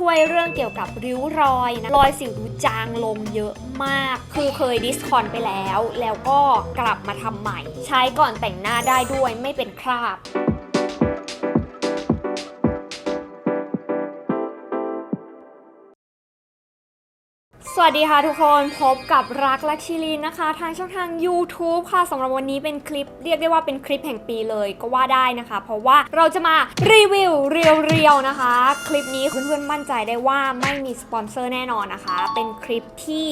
ช่วยเรื่องเกี่ยวกับริ้วรอยนะ รอยสิวดูจางลงเยอะมาก คือเคยดิสคอนไปแล้ว แล้วก็กลับมาทำใหม่ ใช้ก่อนแต่งหน้าได้ด้วยไม่เป็นคราบ วัสดีค่ะทุกคนพบกับรักแลักชิลินนะคะ ทางช่องทาง YouTube ค่ะสำหรับวันนี้เป็นคลิปเรียกได้ว่าเป็นคลิปแห่งปีเลยก็ว่าได้นะคะ เพราะว่าเราจะมารีวิวเรียวๆนะคะ คลิปนี้เพื่อนๆมั่นใจได้ว่าไม่มีสปอนเซอร์แน่นอนนะคะ เป็นคลิปที่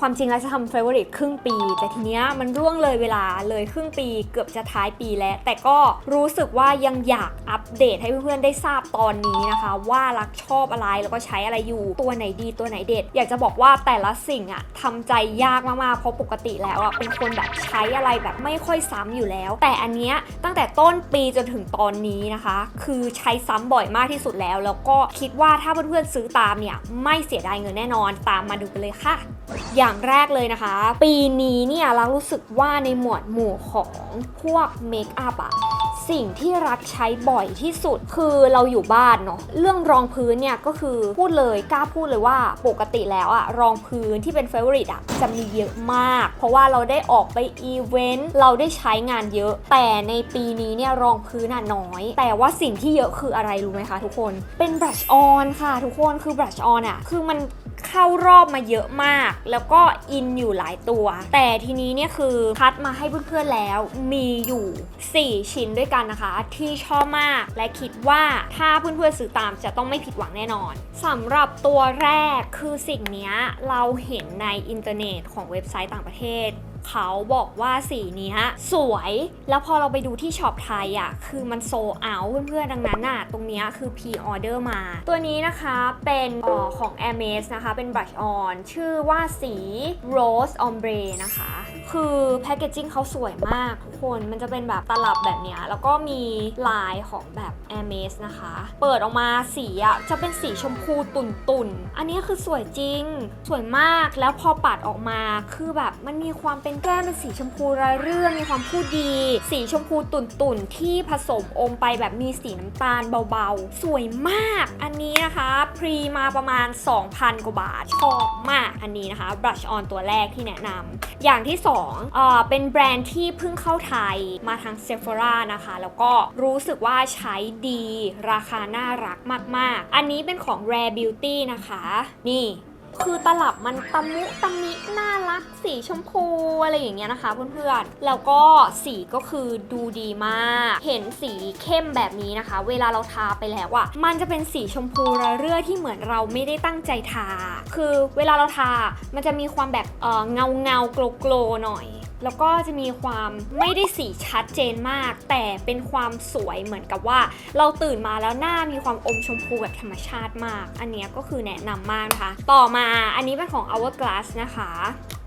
ความจริงแล้วจะทำเฟเวอริตครึ่งปี แต่ทีเนี้ยมันร่วงเลยเวลาเลยครึ่งปีเกือบจะท้ายปีแล้ว แต่ก็รู้สึกว่ายังอยากอัปเดตให้เพื่อนๆได้ทราบตอนนี้นะคะ ว่ารักชอบอะไรแล้วก็ใช้อะไรอยู่ตัวไหนดีตัวไหนเด็ดอยากจะบอกว่าแต่ละสิ่งอะทำใจยากมากๆ เพราะปกติแล้วอะเป็นคนแบบใช้อะไรแบบไม่ค่อยซ้ำอยู่แล้ว แต่อันเนี้ยตั้งแต่ต้นปีจนถึงตอนนี้นะคะ คือใช้ซ้ำบ่อยมากที่สุดแล้ว แล้วก็คิดว่าถ้าเพื่อนๆซื้อตามเนี่ยไม่เสียดายเงินแน่นอนตามมาดูกันเลยค่ะ อย่างแรกเลยนะคะ ปีนี้เนี่ยเรารู้สึกว่าในหมวดหมู่ของพวกเมคอัพอะ สิ่งที่รักใช้บ่อยที่สุดคือเราอยู่บ้านเนาะเรื่องรองพื้นเนี่ยก็คือพูดเลยกล้าพูดเลยว่าปกติแล้วอะรองพื้นที่เป็นเฟเวอริตอะจะมีเยอะมาก เพราะว่าเราได้ออกไปอีเวนต์เราได้ใช้งานเยอะ แต่ในปีนี้เนี่ยรองพื้นอะน้อย แต่ว่าสิ่งที่เยอะคืออะไรรู้ไหมคะทุกคนเป็นบรัชออนค่ะทุกคนคือบรัชออนอะคือมัน เข้ารอบมาเยอะมาก แล้วก็อินอยู่หลายตัว แต่ทีนี้เนี่ยคือคัดมาให้เพื่อนๆแล้วมีอยู่ 4 ชิ้นด้วยกันนะคะ ที่ชอบมากและคิดว่าถ้าเพื่อนๆซื้อตามจะต้องไม่ผิดหวังแน่นอนสำหรับตัวแรกคือสิ่งนี้เราเห็นในอินเทอร์เน็ตของเว็บไซต์ต่างประเทศ เขาบอกว่าสีนี้สวย แล้วพอเราไปดูที่ช็อปไทยอะ คือมันโซเอาเพื่อนๆ ดังนั้นอะ ตรงนี้คือ p ีออเดอร์มา ตัวนี้นะคะเป็นออของ a i r m e s นะคะ เป็นบ r ัชออน ชื่อว่าสี Rose Ombre นะคะ คือแพ c เกจจิ้งเขาสวยมากทุกคน มันจะเป็นแบบตลับแบบนี้ แล้วก็มีลายของแบบ a i r m e s นะคะ เปิดออกมาสีอะ จะเป็นสีชมพูตุ่นๆ อันนี้คือสวยจริง สวยมาก แล้วพอปัดออกมา คือแบบมันมีความเป็นแก้มเป็นสีชมพูระเรื่องมีความพูดดี สีชมพูตุ่นๆ ที่ผสมอมไปแบบมีสีน้ำตาลเบาๆ สวยมาก อันนี้นะคะ พรีมาประมาณ 2,000 กว่าบาท ชอบมาก อันนี้นะคะบรัชออนตัวแรกที่แนะนำ อย่างที่2เอ่อเป็นแบรนด์ที่เพิ่งเข้าไทยมาทาง Sephora นะคะ แล้วก็รู้สึกว่าใช้ดี ราคาน่ารักมากๆ อันนี้เป็นของ Rare Beauty นะคะ นี่ คือตลับมันตะมุตะมิน่ารักสีชมพูอะไรอย่างเงี้ยนะคะเพื่อนๆ แล้วก็สีก็คือดูดีมาก เห็นสีเข้มแบบนี้นะคะ เวลาเราทาไปแล้วอะมันจะเป็นสีชมพูระเรื่อที่เหมือนเราไม่ได้ตั้งใจทา คือเวลาเราทา มันจะมีความแบบเออเงาเงาโกลโกลหน่อยแล้วก็จะมีความไม่ได้สีชัดเจนมาก แต่เป็นความสวยเหมือนกับว่า เราตื่นมาแล้วหน้ามีความอมชมพูแบบธรรมชาติมาก อันเนี้ยก็คือแนะนำมากนะคะ ต่อมาอันนี้เป็นของ Hourglass นะคะ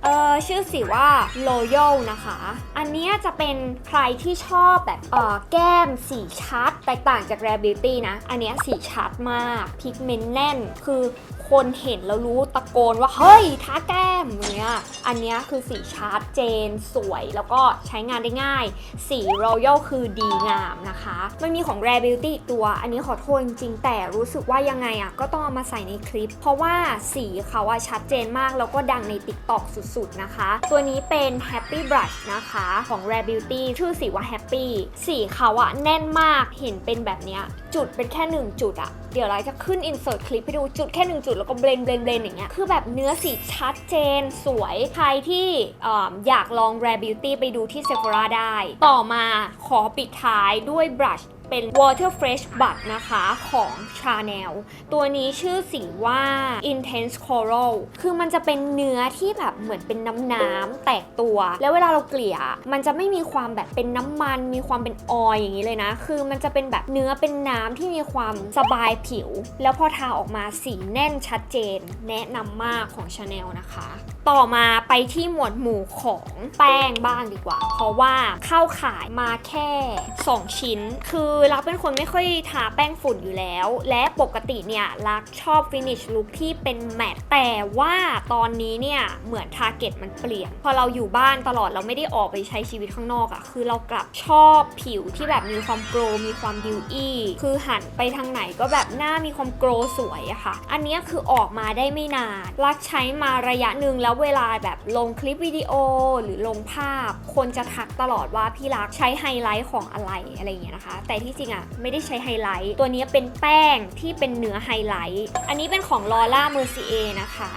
เออชื่อสีว่า Royal นะคะ อันเนี้ยจะเป็นใครที่ชอบแบบเออแก้มสีชัด แตกต่างจาก Rare Beauty นะ อันเนี้ยสีชัดมาก พิกเมนต์แน่น คือ คนเห็นแล้วรู้ตะโกนว่าเฮ้ยทาแก้มเงี้ย อันนี้คือสีชัดเจนสวยแล้วก็ใช้งานได้ง่าย สี Royal คือดีงามนะคะ มันมีของ Rare Beauty อีกตัว อันนี้ขอโทษจริงๆแต่รู้สึกว่ายังไงอะก็ต้องเอามาใส่ในคลิป เพราะว่าสีเขาอะชัดเจนมากแล้วก็ดังใน TikTok สุดๆนะคะ ตัวนี้เป็น Happy Brush นะคะของ Rare Beauty ชื่อสีว่า Happy สีเขาอะแน่นมากเห็นเป็นแบบเนี้ยจุดเป็นแค่หนึ่งจุดอะเดี๋ยวเราจะขึ้น insert คลิปให้ดูจุดแค่หนึ่งจุดแล้วก็เบลนเบลนเบลนอย่างเงี้ยคือแบบเนื้อสีชัดเจนสวยใครที่ออยากลอง Rare Beauty ไปดูที่ Sephora ได้ ต่อมาขอปิดท้ายด้วยบรัช เป็น Water Fresh Butt นะคะของ Chanel ตัวนี้ชื่อสีว่า Intense Coral คือมันจะเป็นเนื้อที่แบบเหมือนเป็นน้ำน้ำแตกตัว แล้วเวลาเราเกลี่ย มันจะไม่มีความแบบเป็นน้ำมัน มีความเป็นออยอย่างนี้เลยนะ คือมันจะเป็นแบบเนื้อเป็นน้ำที่มีความสบายผิว แล้วพอทาออกมาสีแน่นชัดเจน แนะนำมากของ Chanel นะคะ ต่อมาไปที่หมวดหมู่ของแป้งบ้างดีกว่า เพราะว่าเข้าขายมาแค่ 2 ชิ้น คือรักเป็นคนไม่ค่อยทาแป้งฝุ่นอยู่แล้ว และปกติเนี่ยรักชอบฟินิชลุคที่เป็นแมตต์แต่ว่าตอนนี้เนี่ยเหมือนทาร์เก็ตมันเปลี่ยน พอเราอยู่บ้านตลอดเราไม่ได้ออกไปใช้ชีวิตข้างนอกอะ่ะคือเรากลับชอบผิวที่แบบมีความโกลมีความดิวอี้คือหันไปทางไหนก็แบบหน้ามีความโกลสวยอะค่ะ อันเนี้ยคือออกมาได้ไม่นานรักใช้มาระยะหนึ่งแล้วเวลาแบบลงคลิปวิดีโอหรือลงภาพ คนจะทักตลอดว่าพี่รักใช้ไฮไลท์ของอะไรอะไรอย่างเงี้ยนะคะ แต่ที่จริงอะไม่ได้ใช้ไฮไลท์ ตัวนี้เป็นแป้งที่เป็นเนื้อไฮไลท์ อันนี้เป็นของลอร่าเมอร์ซีเอนะคะ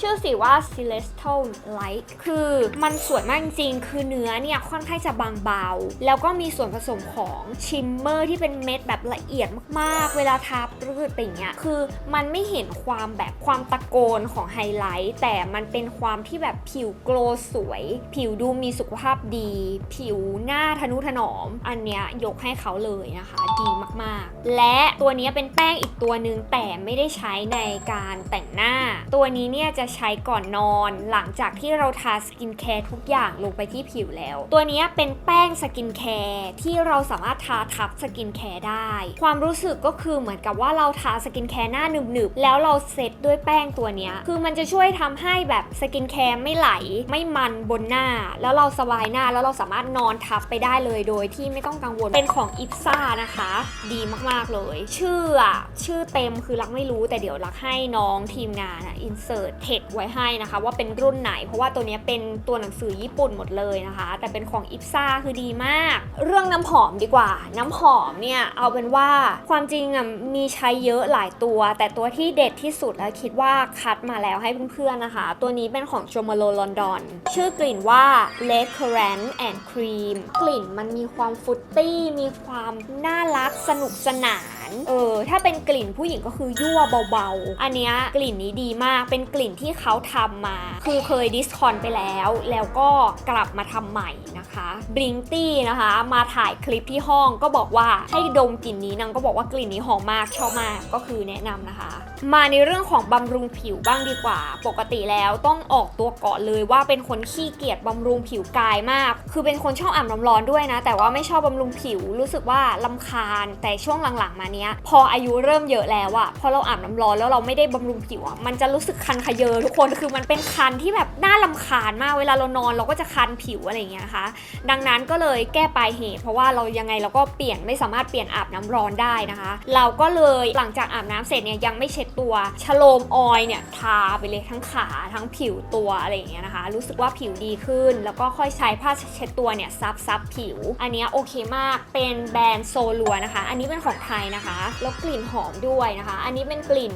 ชื่อสีว่า Celestial Light คือมันสวยมากจริงๆคือเนื้อเนี่ยค่อนข้างจะบางเบา แล้วก็มีส่วนผสมของชิมเมอร์ที่เป็นเม็ดแบบละเอียดมากๆ เวลาทาปรืดอย่างเงี้ย คือมันไม่เห็นความแบบความตะโกนของไฮไลท์ แต่มันเป็นความที่แบบผิวโกลสวย ผิวดูมีสุขภาพดี ผิวหน้าทะนุถนอม อันเนี้ยยกให้เขาเลยนะคะ ดีมากๆ และตัวนี้เป็นแป้งอีกตัวหนึ่งแต่ไม่ได้ใช้ในการแต่งหน้า ตัวนี้เนี่ยจะใช้ก่อนนอน หลังจากที่เราทาสกินแคร์ทุกอย่างลงไปที่ผิวแล้ว ตัวนี้เป็นแป้งสกินแคร์ที่เราสามารถทาทับสกินแคร์ได้ ความรู้สึกก็คือเหมือนกับว่าเราทาสกินแคร์หน้าหนึบๆแล้วเราเซตด้วยแป้งตัวนี้คือมันจะช่วยทำให้แบบสกินแคร์ไม่ไหลไม่มันบนหน้า แล้วเราสบายหน้าแล้วเราสามารถนอนทับไปได้เลยโดยที่ไม่ต้องกังวลเป็นของอิฟซ่านะคะ ดีมากๆเลย ชื่ออะชื่อเต็มคือรักไม่รู้แต่เดี๋ยวรักให้น้องทีมงานอะอินเสิร์ตเทคไว้ให้นะคะ ว่าเป็นรุ่นไหน เพราะว่าตัวนี้เป็นตัวหนังสือญี่ปุ่นหมดเลยนะคะ แต่เป็นของอิฟซ่าคือดีมาก เรื่องน้ำหอมดีกว่า น้ำหอมเนี่ยเอาเป็นว่าความจริงอะมีใช้เยอะหลายตัว แต่ตัวที่เด็ดที่สุดแล้วคิดว่าคัดมาแล้วให้เพื่อนๆนะคะ ตัวนี้เป็นของ j o m a l o London ชื่อกลิ่นว่า Red Currant and Cream กลิ่นมันมีความฟุตตี้มีความน่ารักสนุกสนาน เออ ถ้าเป็นกลิ่นผู้หญิงก็คือยั่วเบาๆ อันเนี้ยกลิ่นนี้ดีมาก เป็นกลิ่นที่เขาทำมา คือเคยดิสคอนไปแล้ว แล้วก็กลับมาทำใหม่นะคะบริงตี้นะคะ มาถ่ายคลิปที่ห้องก็บอกว่าให้ดมกลิ่นนี้นางก็บอกว่ากลิ่นนี้หอมมากชอบมากก็คือแนะนำนะคะ มาในเรื่องของบำรุงผิวบ้างดีกว่า ปกติแล้วต้องออกตัวก่อนเลยว่าเป็นคนขี้เกียจบำรุงผิวกายมาก คือเป็นคนชอบอาบน้ำร้อนด้วยนะ แต่ว่าไม่ชอบบำรุงผิวรู้สึกว่าลำคาญแต่ช่วงหลังๆมาเนี้ยพออายุเริ่มเยอะแล้วอะพอเราอาบน้ำร้อนแล้วเราไม่ได้บำรุงผิวอะมันจะรู้สึกคันขยเยอทุกคนคือมันเป็นคันที่แบบน่าลำคาญมากเวลาเรานอนเราก็จะคันผิวอะไรอย่างเงี้ยนะคะดังนั้นก็เลยแก้ปลายเหตุ เพราะว่าเรายังไงเราก็เปลี่ยนไม่สามารถเปลี่ยนอาบน้ำร้อนได้นะคะ เราก็เลยหลังจากอาบน้ำเสร็จเนี่ยยังไม่เช็ดตัวชโลมออยเนี่ยทาไปเลยทั้งขาทั้งผิวตัวอะไรอย่างเงี้ยนะคะ รู้สึกว่าผิวดีขึ้น แล้วก็ค่อยใช้ผ้าเช็ดตัวเนี่ยซับซับผิว อันนี้โอเคมากเป็นแบรนด์โซลัวนะคะ อันนี้เป็นของไทยนะคะแล้วกลิ่นหอมด้วยนะคะ อันนี้เป็นกลิ่น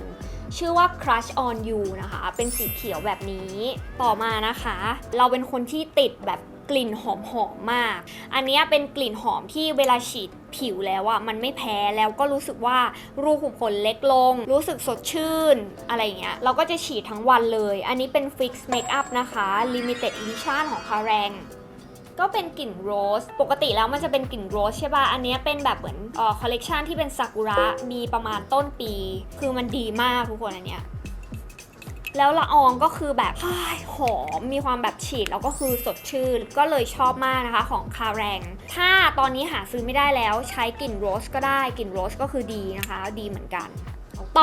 ชื่อว่า Crush on You นะคะ เป็นสีเขียวแบบนี้ ต่อมานะคะ เราเป็นคนที่ติดแบบกลิ่นหอมหอมมาก อันนี้เป็นกลิ่นหอมที่เวลาฉีดผิวแล้วอะมันไม่แพ้แล้วก็รู้สึกว่ารูขุมขนเล็กลง รู้สึกสดชื่น อะไรเงี้ย เราก็จะฉีดทั้งวันเลย อันนี้เป็น Fix Makeup นะคะ Limited Edition ของคาแรง ก็เป็นกลิ่นโรส ปกติแล้วมันจะเป็นกลิ่นโรสใช่ป่ะ อันนี้เป็นแบบเหมือนอ่อคอลเลกชันที่เป็นซากุระ มีประมาณต้นปี คือมันดีมากทุกคนอันเนี้ยแล้วละอองก็คือแบบหอม มีความแบบฉีดแล้วก็คือสดชื่น ก็เลยชอบมากนะคะของคาแรง ถ้าตอนนี้หาซื้อไม่ได้แล้วใช้กลิ่นโรสก็ได้ กลิ่นโรสก็คือดีนะคะ ดีเหมือนกัน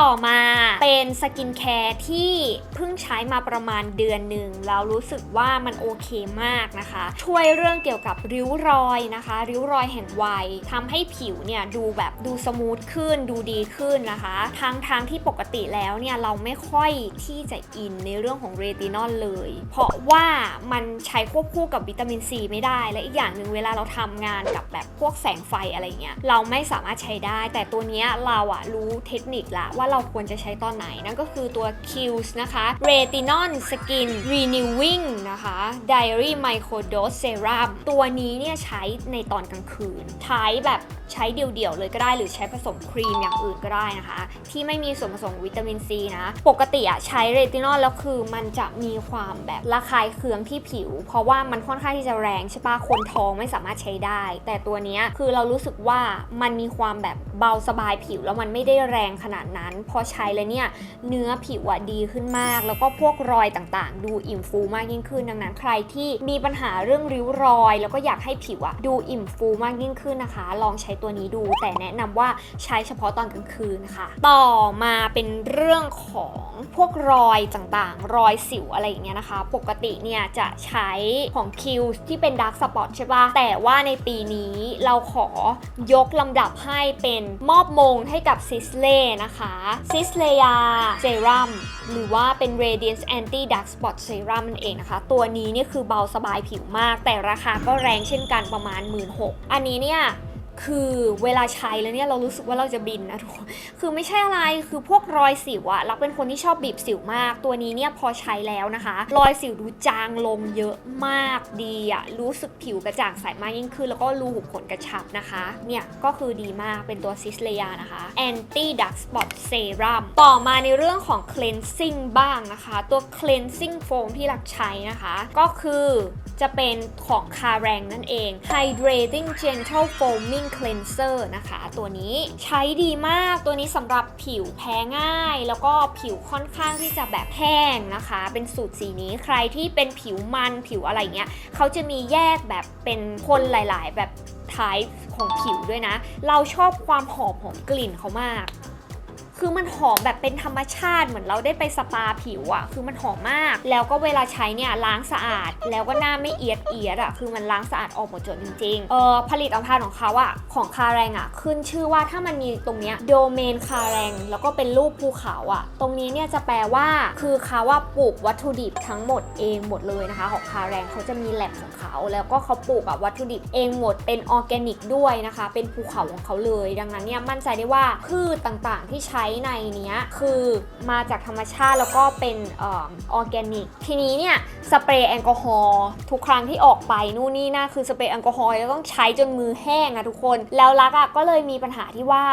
ต่อมาเป็นสกินแคร์ที่เพิ่งใช้มาประมาณเดือนหนึ่งแล้วรู้สึกว่ามันโอเคมากนะคะ ช่วยเรื่องเกี่ยวกับริ้วรอยนะคะ ริ้วรอยแห่งวัยทำให้ผิวเนี่ยดูแบบดูสมูทขึ้นดูดีขึ้นนะคะทั้งทางที่ปกติแล้วเนี่ยเราไม่ค่อยที่จะอินในเรื่องของเรตินอลเลย เพราะว่ามันใช้ควบคู่กับวิตามินซีไม่ได้และอีกอย่างหนึ่งเวลาเราทำงานกับแบบพวกแสงไฟอะไรเงี้ยเราไม่สามารถใช้ได้ แต่ตัวเนี้ยเราอะรู้เทคนิคละว่าาเราควรจะใช้ตอนไหน นั่นก็คือตัว Kills นะคะ Retinol Skin Renewing นะคะ Diary Microdose Serum ตัวนี้เนี่ยใช้ในตอนกลางคืน ใช้แบบใช้เดี่ยวๆเลยก็ได้ หรือใช้ผสมครีมอย่างอื่นก็ได้นะคะ ที่ไม่มีส่วนผสมวิตามินซีนะ ปกติอะใช้เรตินอลแล้วคือมันจะมีความแบบระคายเคืองที่ผิว เพราะว่ามันค่อนข้างที่จะแรงใช่ปะคนท้องไม่สามารถใช้ได้ แต่ตัวนี้คือเรารู้สึกว่ามันมีความแบบเบาสบายผิวแล้วมันไม่ได้แรงขนาดนั้นนั้นพอใช้แล้วเนี่ยเนื้อผิวดีขึ้นมาก แล้วก็พวกรอยต่างๆ ดูอิ่มฟูมากยิ่งขึ้น ดังนั้นใครที่มีปัญหาเรื่องริ้วรอย แล้วก็อยากให้ผิวดูอิ่มฟูมากยิ่งขึ้นนะคะ ลองใช้ตัวนี้ดูแต่แนะนำว่าใช้เฉพาะตอนกลางคืนค่ะต่อมาเป็นเรื่องของพวกรอยต่างๆ รอยสิวอะไรอย่างเงี้ยนะคะ ปกติเนี่ยจะใช้ของคิวที่เป็นดาร์กสปอตใช่ป่ะแต่ว่าในปีนี้เราขอยกลำดับให้เป็นมอบมงให้กับซิสเล่นะคะซิสเลียเซรั่มหรือว่าเป็น Radiance Anti Dark Spot Serum นั่นเองนะคะ ตัวนี้เนี่ยคือเบาสบายผิวมาก แต่ราคาก็แรงเช่นกันประมาณ 1 6ื่นอันนี้เนี่ย คือเวลาใช้แล้วเนี่ยเรารู้สึกว่าเราจะบินนะทุกคนคือไม่ใช่อะไรคือพวกรอยสิวอะเราเป็นคนที่ชอบบีบสิวมาก ตัวนี้เนี่ยพอใช้แล้วนะคะ รอยสิวดูจางลงเยอะมากดีอะรู้สึกผิวกระจ่างใสมากยิ่งขึ้น แล้วก็รูขุมขนกระชับนะคะ เนี่ยก็คือดีมากเป็นตัวซิสเล y a นะคะ Anti Dark Spot Serum ต่อมาในเรื่องของ cleansing บ้างนะคะ ตัว cleansing foam ที่รักใช้นะคะ ก็คือ จะเป็นของคาแรงนั่นเอง Hydrating Gentle Foaming Cleanser นะคะ ตัวนี้ใช้ดีมากตัวนี้สำหรับผิวแพ้ง่าย แล้วก็ผิวค่อนข้างที่จะแบบแห้งนะคะ เป็นสูตรสีนี้ใครที่เป็นผิวมันผิวอะไรเงี้ยเขาจะมีแยกแบบเป็นคนหลาย ๆ แบบ type ของผิวด้วยนะ เราชอบความหอมของกลิ่นเขามาก คือมันหอมแบบเป็นธรรมชาติเหมือนเราได้ไปสปาผิวอะคือมันหอมมาก แล้วก็เวลาใช้เนี่ยล้างสะอาด แล้วก็หน้าไม่เอียดเอียดอะคือมันล้างสะอาดออกหมดจดจริงๆเออผลิตภัณฑ์ของเขาอะของคาแรงอะขึ้นชื่อว่าถ้ามันมีตรงเนี้ยโดเมนคาแรงแล้วก็เป็นรูปภูเขาอะตรงนี้เนี่ยจะแปลว่าคือเขาว่าปลูกวัตถุดิบทั้งหมดเองหมดเลยนะคะ ของคาแรงเขาจะมีแลบของเขาแล้วก็เขาปลูกแบบวัตถุดิบเองหมดเป็นออร์แกนิกด้วยนะคะ เป็นภูเขาของเขาเลย ดังนั้นเนี่ยมั่นใจได้ว่าพืชต่างๆที่ใช้ในเนี้ยคือมาจากธรรมชาติแล้วก็เป็นออร์แกนิก ทีนี้เนี่ยสเปรย์แอลกอฮอล์ทุกครั้งที่ออกไปนู่นนี่น่าคือสเปรย์แอลกอฮอล์จะต้องใช้จนมือแห้งอะทุกคน แล้วลักอะก็เลยมีปัญหาที่ว่า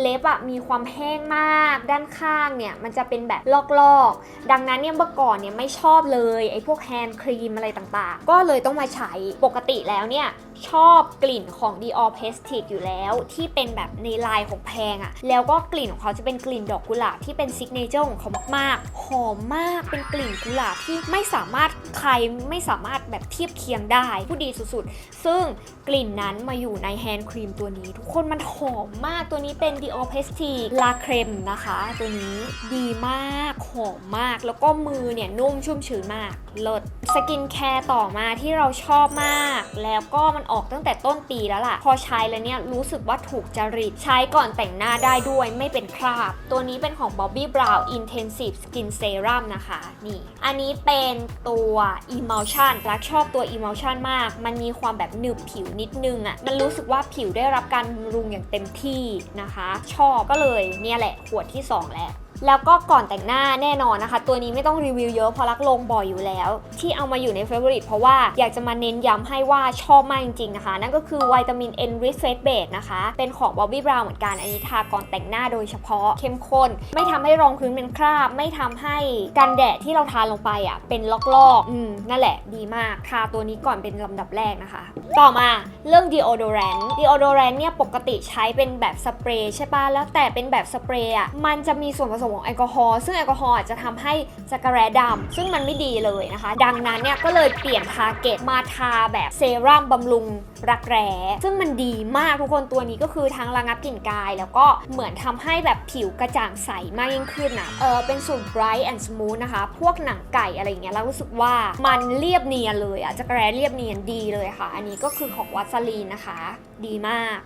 เล็บอะมีความแห้งมากด้านข้างเนี่ยมันจะเป็นแบบลอกๆ ดังนั้นเนี่ยเมื่อก่อนเนี่ยไม่ชอบเลยไอ้พวกแฮนด์ครีมอะไรต่างๆ ก็เลยต้องมาใช้ปกติแล้วเนี่ย ชอบกลิ่นของ Dior p e s t i c อยู่แล้ว ที่เป็นแบบในลายของแพงอะแล้วก็กลิ่นของเขาจะเป็นกลิ่นดอกกุหลาบที่เป็นซิกเนเจอร์ของเขามากๆหอมมากเป็นกลิ่นกุหลาบที่ไม่สามารถใครไม่สามารถแบบเทียบเคียงได้ผู้ดีสุดๆ ซึ่ง กลิ่นนั้นมาอยู่ในแฮนด์ครีมตัวนี้ ทุกคนมันหอมมากตัวนี้เป็น Dior Prestige La Creme นะคะ ตัวนี้ดีมากหอมมาก แล้วก็มือเนี่ยนุ่มชุ่มชื้นมากเลิศสกินแคร์ต่อมาที่เราชอบมาก แล้วก็มันออกตั้งแต่ต้นปีแล้วล่ะ พอใช้แล้วเนี่ยรู้สึกว่าถูกจริต ใช้ก่อนแต่งหน้าได้ด้วยไม่เป็นคราบ ตัวนี้เป็นของ Bobbi Brown Intensive Skin Serum นะคะ นี่ อันนี้เป็นตัว Emulsion รักชอบตัว Emulsion มาก มันมีความแบบหนึบผิวนิดนึงอะ่ะมันรู้สึกว่าผิวได้รับการบำรุงอย่างเต็มที่นะคะ ชอบก็เลยเนี่ยแหละขวดที่ 2 แหละ แล้วก็ก่อนแต่งหน้าแน่นอนนะคะ ตัวนี้ไม่ต้องรีวิวเยอะเพราะรักลงบ่อยอยู่แล้ว ที่เอามาอยู่ใน Favorite เพราะว่าอยากจะมาเน้นย้ำให้ว่าชอบมากจริงๆนะคะ นั่นก็คือวิตามิน Enrich Face Base นะคะ เป็นของ Bobbi Brown เหมือนกัน อันนี้ทาก่อนแต่งหน้าโดยเฉพาะเข้มข้น ไม่ทำให้รองพื้นเป็นคราบ ไม่ทำให้กันแดดที่เราทาลงไปอะเป็นลอกๆอืมนั่นแหละดีมากทาตัวนี้ก่อนเป็นลำดับแรกนะคะ ต่อมาเรื่อง deodorant deodorant เนี่ยปกติใช้เป็นแบบสเปรย์ใช่ปะแล้วแต่เป็นแบบสเปรย์อะมันจะมีส่วนผสมของแอลกอฮอล์ซึ่งแอลกอฮอล์อาจจะทำให้จักระแร้ดำซึ่งมันไม่ดีเลยนะคะ ดังนั้นเนี่ยก็เลยเปลี่ยนทาร์เก็ตมาทาแบบเซรั่มบำรุงรักแร้ซึ่งมันดีมากทุกคนตัวนี้ก็คือทั้งระงับกลิ่นกาย แล้วก็เหมือนทำให้แบบผิวกระจ่างใสมากยิ่งขึ้นนะเออเป็นสูตร bright and smooth นะคะ พวกหนังไก่อะไรอย่างเงี้ยเรารู้สึกว่ามันเรียบเนียนเลยอะจักระแร้เรียบเนียนดีเลยค่ะ อันนี้ก็คือของวัสลีนนะคะ ดีมาก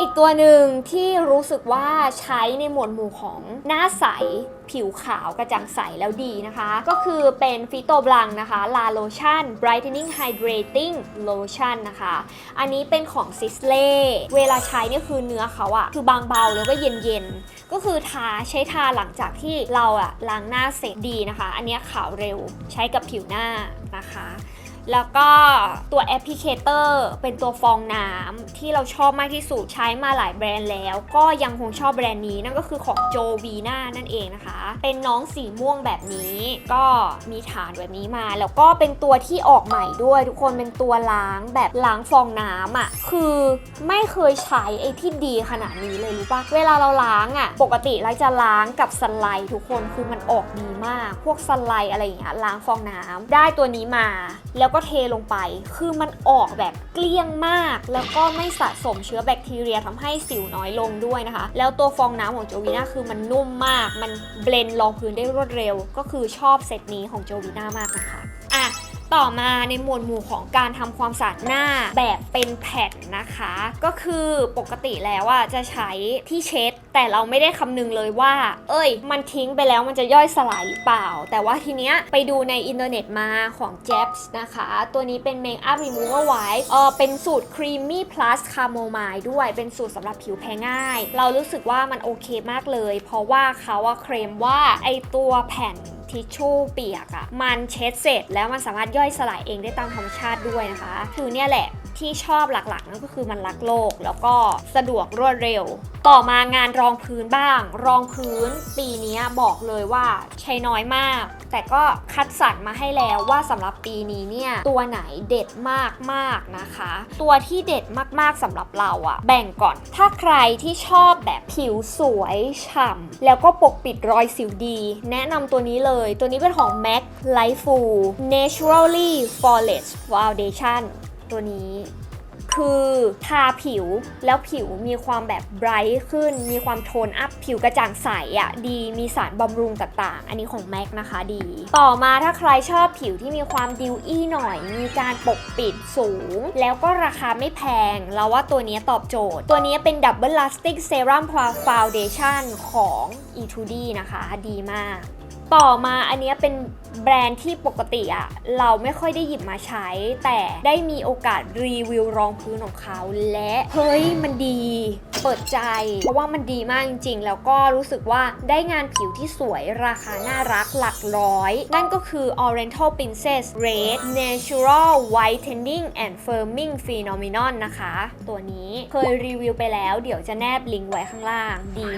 อีกตัวหนึ่งที่รู้สึกว่าใช้ในหมวดหมู่ของหน้าใส ผิวขาวกระจ่างใสแล้วดีนะคะ ก็คือเป็นฟิโตบลังนะคะลาโลชั่น brightening hydrating lotion นะคะ อันนี้เป็นของซิสเล่เวลาใช้เนี่ยคือเนื้อเขาอะคือบางเบาแล้วก็เย็นๆก็คือทาใช้ทาหลังจากที่เราอะล้างหน้าเสร็จดีนะคะ อันนี้ขาวเร็วใช้กับผิวหน้านะคะ แล้วก็ตัวแอปพลิเคเตอร์เป็นตัวฟองน้ำที่เราชอบมากที่สุดใช้มาหลายแบรนด์แล้ว ก็ยังคงชอบแบรนด์นี้นั่นก็คือของโจวีน่านั่นเองนะคะ เป็นน้องสีม่วงแบบนี้ ก็มีฐานแบบนี้มา แล้วก็เป็นตัวที่ออกใหม่ด้วย ทุกคนเป็นตัวล้างแบบล้างฟองน้ำอะคือไม่เคยใช้ไอ้ที่ดีขนาดนี้เลยรู้ปะเวลาเราล้างอะ ปกติเราจะล้างกับสไลด์ทุกคนคือมันออกดีมาก พวกสไลด์อะไรอย่างเงี้ยล้างฟองน้ำได้ตัวนี้มาแล้วก็เทลงไป คือมันออกแบบเกลี้ยงมาก แล้วก็ไม่สะสมเชื้อแบคทีเรียทำให้สิวน้อยลงด้วยนะคะ แล้วตัวฟองน้ำของโจวีน่าคือมันนุ่มมาก มันเบลนรองพื้นได้รวดเร็ว ก็คือชอบเซตนี้ของโจวีน่ามากนะคะ อะ ต่อมาในหมวดหมู่ของการทำความสะอาดหน้าแบบเป็นแผ่นนะคะ ก็คือปกติแล้วอะจะใช้ที่เช็ด แต่เราไม่ได้คำนึงเลยว่า เอ้ย มันทิ้งไปแล้วมันจะย่อยสลายหรือเปล่า แต่ว่าทีเนี้ยไปดูในอินเทอร์เน็ตมาของ j e p s นะคะ ตัวนี้เป็น Makeup Remover Wipe เออเป็นสูตร Creamy Plus Chamomile ด้วยเป็นสูตรสำหรับผิวแพ้ง่าย เรารู้สึกว่ามันโอเคมากเลย เพราะว่าเขาอะเคลมว่าไอตัวแผ่น ทิชชู่เปียกอะ่ะ มันเช็ดเสร็จแล้วมันสามารถย่อยสลายเองได้ตามธรรมชาติด้วยนะคะ คือเนี่ยแหละ ที่ชอบหลักๆ นั่นก็คือมันรักโลก แล้วก็สะดวกรวดเร็ว ต่อมางานรองพื้นบ้าง รองพื้นปีนี้บอกเลยว่าใช้น้อยมาก แต่ก็คัดสรรมาให้แล้วว่าสำหรับปีนี้เนี่ยตัวไหนเด็ดมากๆนะคะ ตัวที่เด็ดมากๆสำหรับเราอะแบ่งก่อน ถ้าใครที่ชอบแบบผิวสวยฉ่ำแล้วก็ปกปิดรอยสิวดี แนะนำตัวนี้เลย ตัวนี้เป็นของ MAC Life Full Naturally Flawless Foundation ตัวนี้คือทาผิวแล้วผิวมีความแบบไบรท์ขึ้น มีความโทนอัพผิวกระจ่างใสอะ่ะดีมีสารบำรุงต่างๆ อันนี้ของ MAC นะคะดี ต่อมาถ้าใครชอบผิวที่มีความดิวอี้หน่อย มีการปกปิดสูง แล้วก็ราคาไม่แพง เราว่าตัวนี้ตอบโจทย์ ตัวนี้เป็น Double Lasting Serum Foundation ของ E2D นะคะ ดีมาก ต่อมาอันนี้เป็นแบรนด์ที่ปกติอะเราไม่ค่อยได้หยิบมาใช้ แต่ได้มีโอกาสรีวิวรองพื้นของเขา และเฮ้ยมันดี เปิดใจ เพราะว่ามันดีมากจริงๆ แล้วก็รู้สึกว่าได้งานผิวที่สวยราคาน่ารักหลักร้อย นั่นก็คือ Oriental Princess Red Natural Whitening and Firming Phenomenon นะคะ ตัวนี้เคยรีวิวไปแล้ว เดี๋ยวจะแนบลิงก์ไว้ข้างล่าง ดี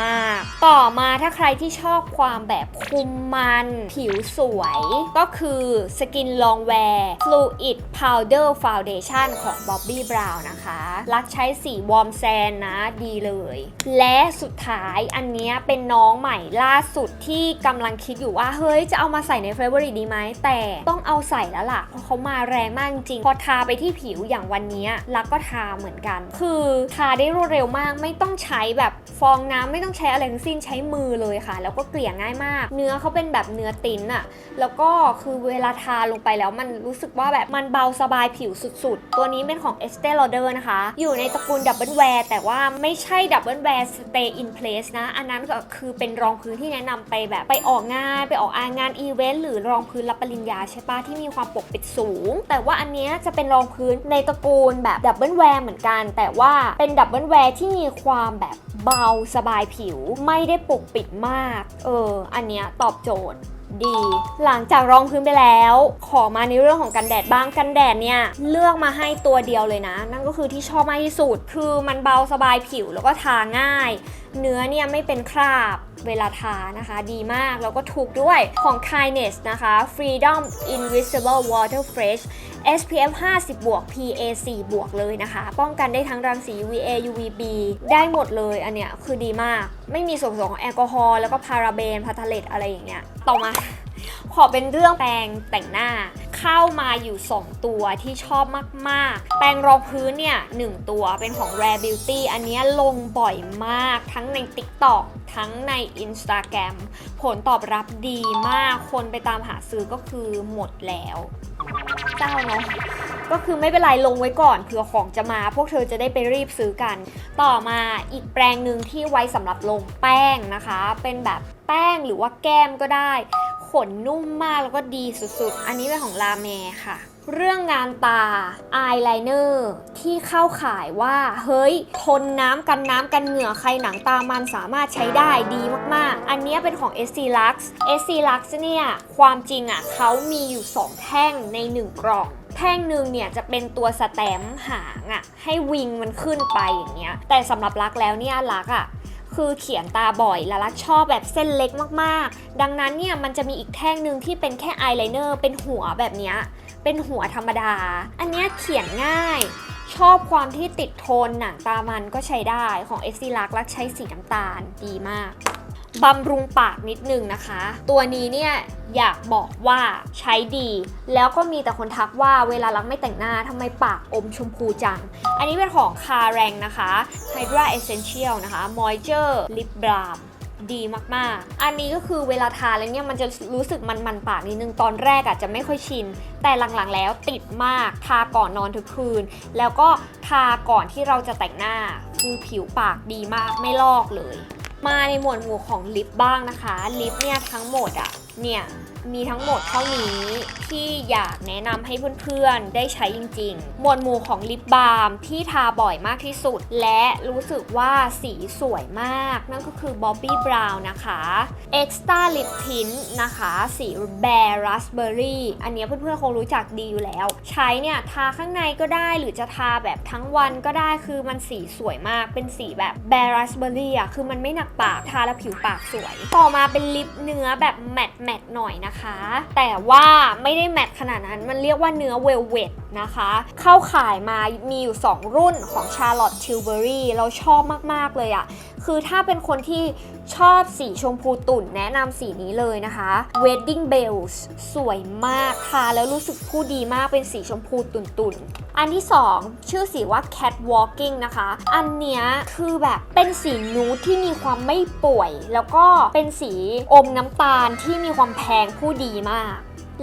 มากๆ ต่อมาถ้าใครที่ชอบความแบบคุมมัน ผิวสวย ก็คือ Skin Longwear Fluid Powder Foundation ของ Bobbi Brown นะคะ รักใช้สีวอร์มแซนนะดีเลย และสุดท้ายอันนี้เป็นน้องใหม่ล่าสุดที่กำลังคิดอยู่ว่า เฮ้ย จะเอามาใส่ในเฟเวอร์ดีไหมแต่ต้องเอาใส่แล้วล่ะ เพราะเขามาแรงมากจริง พอทาไปที่ผิวอย่างวันนี้ยรักก็ทาเหมือนกัน คือทาได้รวดเร็วมากไม่ต้องใช้แบบฟองน้ำไม่ต้องใช้อะไรทั้งสิ้นใช้มือเลยค่ะ แล้วก็เกลี่ยง่ายมาก เนื้อเขาเป็นแบบเนื้อติ้นอะแล้วก็คือเวลาทาลงไปแล้วมันรู้สึกว่าแบบมันเบาสบายผิวสุด ๆ ตัวนี้เป็นของ Estee Lauder นะคะ อยู่ในตระกูลดับเบิลแวร์แต่ว่าไม่ใช่ดับเบิลแวร์ stay in place นะ อันนั้นก็คือเป็นรองพื้นที่แนะนำไปแบบไปออกงาน ไปออกงานอีเวนต์หรือรองพื้นรับปริญญาใช่ปะที่มีความปกปิดสูง แต่ว่าอันนี้จะเป็นรองพื้นในตระกูลแบบดับเบิลแวร์เหมือนกัน แต่ว่าเป็นดับเบิลแวร์ที่มีความแบบเบาสบายผิว ไม่ได้ปกปิดมาก เออ อันเนี้ยตอบโจทย์ ดี หลังจากรองพื้นไปแล้ว ขอมาในเรื่องของกันแดดบ้างกันแดดเนี่ยเลือกมาให้ตัวเดียวเลยนะ นั่นก็คือที่ชอบมากที่สุด คือมันเบาสบายผิวแล้วก็ทาง่าย เนื้อเนี่ยไม่เป็นคราบ เวลาทานะคะ ดีมาก แล้วก็ถูกด้วยของ Kindness นะคะ Freedom Invisible Water Fresh SPF 50 บวก PA 4 บวกเลยนะคะ ป้องกันได้ทั้งรังสี UVA UVB ได้หมดเลยอันเนี้ยคือดีมาก ไม่มีส่วนผสมของแอลกอฮอล์แล้วก็พาราเบนพาทาเลตอะไรอย่างเงี้ยต่อมา ขอเป็นเรื่องแปรงแต่งหน้า เข้ามาอยู่ 2 ตัวที่ชอบมากๆ แปรงรองพื้นเนี่ย1ตัวเป็นของ Rare Beauty อันนี้ลงบ่อยมากทั้งใน TikTok ทั้งใน Instagram ผลตอบรับดีมากคนไปตามหาซื้อก็คือหมดแล้วเจ้าเนาะก็คือไม่เป็นไรลงไว้ก่อนเผื่อของจะมาพวกเธอจะได้ไปรีบซื้อกัน ต่อมาอีกแปรงหนึ่งที่ไว้สำหรับลงแป้งนะคะ เป็นแบบแป้งหรือว่าแก้มก็ได้ นนุ่มมากแล้วก็ดีสุดๆ อันนี้เป็นของลาเมค่ะเรื่องงานตาอายไลเนอร์ที่เข้าขายว่า เฮ้ย ทนน้ำกันน้ำกันเหงื่อใครหนังตามันสามารถใช้ได้ดีมากๆ อันนี้เป็นของ SC Lux SC Lux เนี่ย ความจริงอะเขามีอยู่ 2 แท่งใน 1 กล่องแท่งหนึ่งเนี่ยจะเป็นตัวสแตมหางอะให้วิงมันขึ้นไปอย่างเงี้ยแต่สำหรับรักแล้วเนี่ยรักอะ คือเขียนตาบ่อยและรักชอบแบบเส้นเล็กมากๆ ดังนั้นเนี่ยมันจะมีอีกแท่งหนึ่งที่เป็นแค่อายไลเนอร์เป็นหัวแบบนี้เป็นหัวธรรมดา อันเนี้ยเขียนง่าย ชอบความที่ติดโทนหนังตามันก็ใช้ได้ของเอ l ลักลักใช้สีน้ำตาลดีมาก บำรุงปากนิดนึงนะคะ ตัวนี้เนี่ยอยากบอกว่าใช้ดี แล้วก็มีแต่คนทักว่าเวลารักไม่แต่งหน้าทำไมปากอมชมพูจัง อันนี้เป็นของคาแรงนะคะ Hydra Essential นะคะ Moisture Lip Balm ดีมากๆ อันนี้ก็คือเวลาทาแล้วเนี่ยมันจะรู้สึกมันๆปากนิดนึงตอนแรกอะจะไม่ค่อยชิน แต่หลังๆแล้วติดมาก ทาก่อนนอนทุกคืน แล้วก็ทาก่อนที่เราจะแต่งหน้าคือผิวปากดีมากไม่ลอกเลย มาในหมวดหมู่ของลิปบ้างนะคะ ลิปเนี่ยทั้งหมดอะเนี่ย มีทั้งหมดเท่านี้ที่อยากแนะนำให้เพื่อนๆ ได้ใช้จริงๆ หมวดหมู่ของลิปบาล์มที่ทาบ่อยมากที่สุด และรู้สึกว่าสีสวยมาก นั่นก็คือ Bobbi Brown นะคะ Extra Lip Tint นะคะ สี Bare Raspberry อันนี้เพื่อนๆ คงรู้จักดีอยู่แล้ว ใช้เนี่ยทาข้างในก็ได้หรือจะทาแบบทั้งวันก็ได้คือมันสีสวยมากเป็นสีแบบ Bare Raspberry อะคือมันไม่หนักปากทาแล้วผิวปากสวย ต่อมาเป็นลิปเนื้อแบบแมตต์แมตต์หน่อยนะคะแต่ว่าไม่ได้แมตต์ขนาดนั้นมันเรียกว่าเนื้อเวลเวตนะคะ เข้าขายมามีอยู่ 2 รุ่นของ Charlotte Tilbury เราชอบมาก ๆ เลยอะ คือถ้าเป็นคนที่ชอบสีชมพูตุ่นแนะนำสีนี้เลยนะคะ Wedding Bells สวยมากค่ะแล้วรู้สึกผู้ดีมากเป็นสีชมพูตุ่นๆอันที่ 2 ชื่อสีว่า Cat Walking นะคะ อันเนี้ยคือแบบเป็นสีนูดที่มีความไม่ป่วย แล้วก็เป็นสีอมน้ำตาลที่มีความแพงผู้ดีมาก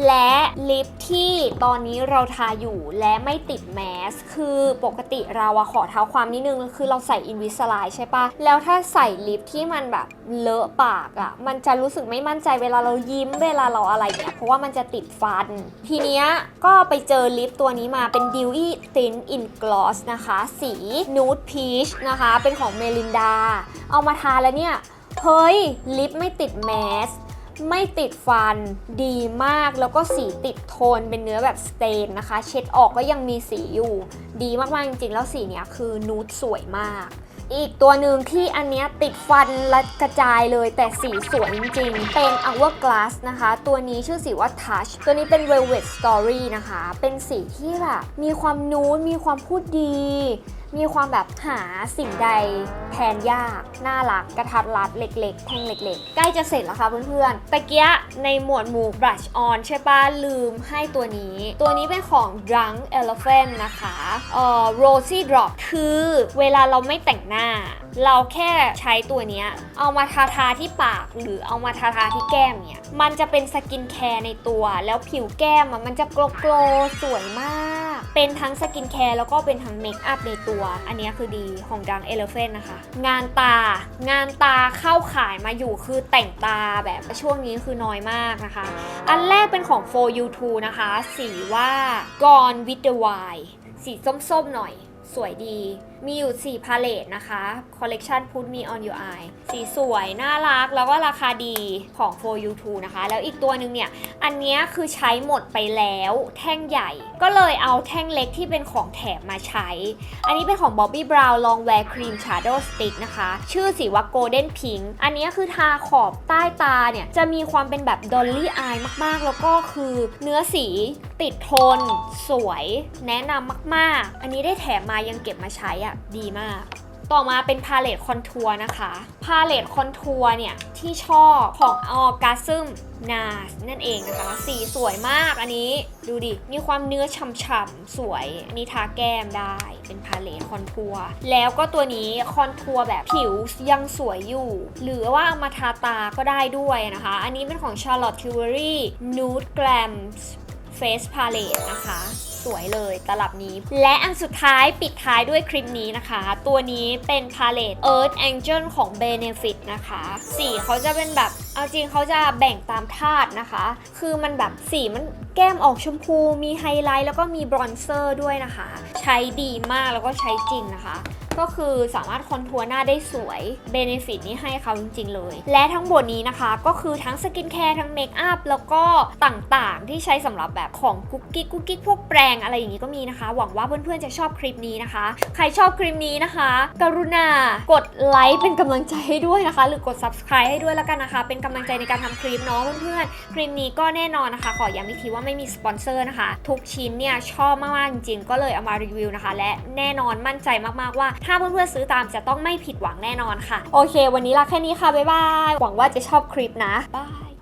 และลิปที่ตอนนี้เราทาอยู่และไม่ติดแมส คือปกติเราอะขอเท้าความนิดนึง คือเราใส่อินวิสไลใช่ปะแล้วถ้าใส่ลิปที่มันแบบเลอะปากอะมันจะรู้สึกไม่มั่นใจเวลาเรายิ้มเวลาเราอะไรเนี่ยเพราะว่ามันจะติดฟัน ทีเนี้ยก็ไปเจอลิปตัวนี้มาเป็น Dewy Thin in Gloss นะคะ สี Nude Peach นะคะ เป็นของเมลินดา เอามาทาแล้วเนี่ย เฮ้ย ลิปไม่ติดแมส ไม่ติดฟันดีมากแล้วก็สีติดโทนเป็นเนื้อแบบสเตนนะคะ เช็ดออกก็ยังมีสีอยู่ ดีมากๆจริงๆ แล้วสีเนี้ยคือนูดสวยมาก อีกตัวหนึ่งที่อันเนี้ยติดฟันและกระจายเลยแต่สีสวยจริงๆ เป็น Hourglass นะคะ ตัวนี้ชื่อสีว่า Touch ตัวนี้เป็น Velvet Story นะคะ เป็นสีที่แบบมีความนูดมีความพูดดี มีความแบบหาสิ่งใดแทนยาก น่ารัก กระทัดรัดเล็ก ๆ แท่งเล็ก ๆ ใกล้จะเสร็จแล้วค่ะเพื่อนๆตะเกียในหมวดหมู่ brush on ใช่ปะลืมให้ตัวนี้ ตัวนี้เป็นของ Drunk Elephant นะคะเอ่อ Rosy Drop คือเวลาเราไม่แต่งหน้า เราแค่ใช้ตัวนี้เอามาทาทาที่ปากหรือเอามาทาทาที่แก้มเนี่ย มันจะเป็นสกินแคร์ในตัว แล้วผิวแก้มมันจะโกลโกลสวยมาก เป็นทั้งสกินแคร์แล้วก็เป็นทั้งเมคอัพในตัว อันนี้คือดีของดังเอลเฟนนะคะ งานตา งานตาเข้าขายมาอยู่คือแต่งตาแบบช่วงนี้คือน้อยมากนะคะ อันแรกเป็นของ for you t o นะคะ สีว่า Gone with the Wild สีส้มๆหน่อย สวยดี มีอยู่ 4 พาเลตนะคะคอลเลกชัน Put Me On Your Eye สีสวย น่ารัก แล้วก็ราคาดีของ For You Too นะคะ แล้วอีกตัวหนึ่งเนี่ย อันนี้คือใช้หมดไปแล้ว แท่งใหญ่ ก็เลยเอาแท่งเล็กที่เป็นของแถมมาใช้ อันนี้เป็นของ Bobbi Brown Long Wear Cream Shadow Stick นะคะ ชื่อสีว่า Golden Pink อันนี้คือทาขอบใต้ตาเนี่ย จะมีความเป็นแบบ Dolly Eye มากๆ แล้วก็คือเนื้อสี ติดทน สวย แนะนำมาก ๆ อันนี้ได้แถมมายังเก็บมาใช้อะ ดีมาก ต่อมาเป็นพาเลตคอนทัวร์นะคะ พาเลตคอนทัวร์เนี่ย ที่ชอบของออกัซึมนาสนั่นเองนะคะ สีสวยมากอันนี้ดูดิ มีความเนื้อฉ่ำๆ สวย อันนี้ทาแก้มได้เป็นพาเลตคอนทัวร์แล้วก็ตัวนี้คอนทัวร์แบบผิวยังสวยอยู่ หรือว่าเอามาทาตาก็ได้ด้วยนะคะ อันนี้เป็นของ Charlotte Tilbury Nude Glam Face p a l e t e นะคะ สวยเลยตลับนี้ และอันสุดท้ายปิดท้ายด้วยคลิปนี้นะคะ ตัวนี้เป็นพาเลต Earth Angel ของ Benefit นะคะ สีเขาจะเป็นแบบเอาจริงเขาจะแบ่งตามธาตุนะคะ คือมันแบบสีมันแก้มออกชมพู มีไฮไลท์แล้วก็มีบรอนเซอร์ด้วยนะคะ ใช้ดีมากแล้วก็ใช้จริงนะคะ ก็คือสามารถคอนทัวร์หน้าได้สวยเบนฟิตนี่ให้เขาจริง ๆ เลย และทั้งหมดนี้นะคะ ก็คือทั้งสกินแคร์ทั้งเมคอัพแล้วก็ต่างๆ ที่ใช้สำหรับแบบของกุ๊กกิ๊กกุ๊กกิ๊กพวกแปรงอะไรอย่างนี้ก็มีนะคะ หวังว่าเพื่อนๆจะชอบคลิปนี้นะคะ ใครชอบคลิปนี้นะคะ กรุณากดไลค์เป็นกำลังใจให้ด้วยนะคะ หรือกด subscribe ให้ด้วยแล้วกันนะคะ เป็นกำลังใจในการทำคลิปเนาะเพื่อนๆคลิปนี้ก็แน่นอนนะคะ ขอย้ำอีกทีว่าไม่มีสปอนเซอร์นะคะ ทุกชิ้นเนี่ยชอบมากๆจริงๆก็เลยเอามารีวิวนะคะ และแน่นอนมั่นใจมากๆว่าถ้าเพื่อนๆซื้อตามจะต้องไม่ผิดหวังแน่นอนค่ะ โอเค วันนี้ลาแค่นี้ค่ะ บ๊ายบาย หวังว่าจะชอบคลิปนะบาย